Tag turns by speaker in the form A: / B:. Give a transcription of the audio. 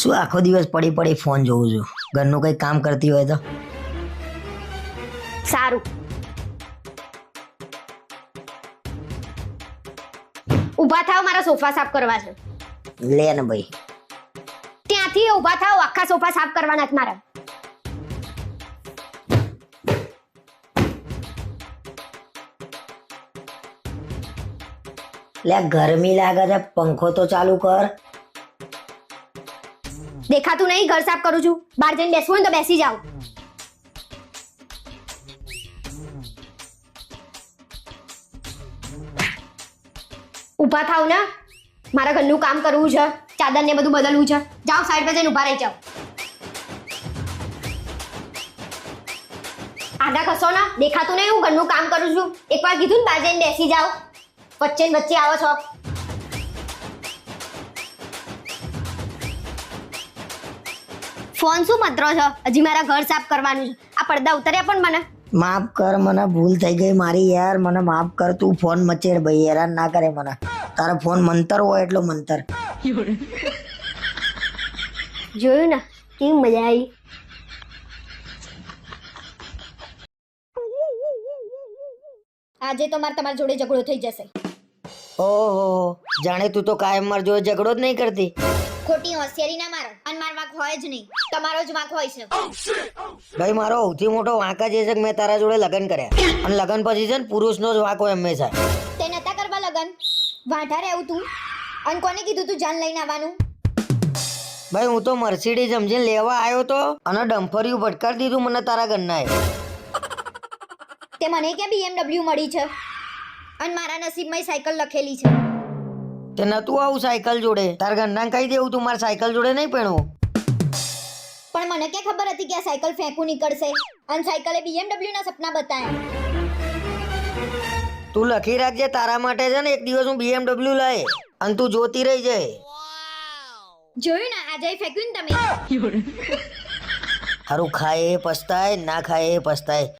A: શું આખો દિવસ પડી પડી ફોન જોઉં છું? ઘરનું કંઈ કામ કરતી હોય તો?
B: સારું. ઊભા થાવ મારા સોફા સાફ કરવા છે.
A: લે ને ભાઈ.
B: ત્યાંથી ઊભા થાવ આખા સોફા સાફ કરવાના છે મારા.
A: લે ગરમી લાગે છે પંખો તો ચાલુ કર.
B: દેખાતું નહીં, ઘર સાફ કરું છું. બહાર જઈને બેસવું હોય તો બેસી જાઓ. ઊભા થાવ ને. મારા ઘરનું કામ કરવું છે. ચાદર ને બધું બદલવું છે. જાઓ સાઈડ પર જઈને ઊભા રહી જાઓ. આગા ખસો ને. દેખાતું નહીં, હું ઘરનું કામ કરું છું. એકવાર કીધું ને જઈને બેસી જાઓ. વચ્ચે વચ્ચે આવો છો. ફોન શું મતરો છો? હજી મારા ઘર સાફ કરવાનું. છે આ પડદા ઉતર્યા પણ મને.
A: માફ કર મને ભૂલ થઈ ગઈ મારી યાર. મને માફ કર તું ફોન મચેડ ભાઈ હેરાન ના કરે મને. તારો ફોન મંતર હોય એટલો મંતર.
B: જોયું ને? કેવી મજા આવી. આજે તો મારે તમારી જોડે ઝઘડો થઈ જશે.
A: ઓહો જાણે તું તો કાયમ માર જોડે ઝઘડો જ નહીં કરતી.
B: ખોટી હોશિયારી ના મારો. અને મારો વાંક હોય જ નહીં. તમારો જ વાંક હોય છે.
A: ભાઈ મારો સૌથી મોટો વાંક જ એ છે કે મેં તારા જોડે લગ્ન કર્યા. અને લગ્ન પછી છે ને પુરુષનો જ વાંક હોય હંમેશા.
B: તે નતા કરવા લગ્ન? વાંઢા રહેવું તું? અને કોને કીધું તું જાન લઈને આવવાનું?
A: ભાઈ હું તો મર્સિડીઝ સમજીને લેવા આવ્યો તો અને ડમ્ફર્યું ભટકાર દીધું મને તારા ગન્નાએ
B: તે મને ક્યાં BMW મળી છે? અને મારા નસીબમાં સાયકલ લખેલી છે.
A: તે નતું આવું સાયકલ જોડે? તાર ગંડા કહી દેવું તું મારા સાયકલ જોડે નહીં પહેણું
B: પણ મને ક્યાં ખબર હતી કે આ સાયકલ ફેંકું નીકળશે? અને સાયકલે BMW ના સપના બતાયા.
A: તું લખી રાખજે તારા માટે છે ને એક દિવસ હું BMW લાય. અને તું જોતી રહી જાય
B: જોયું ને આજે ફેંક્યું ને તમે?
A: હારું ખાય એ પસ્તાય ના ખાય એ પસ્તાય.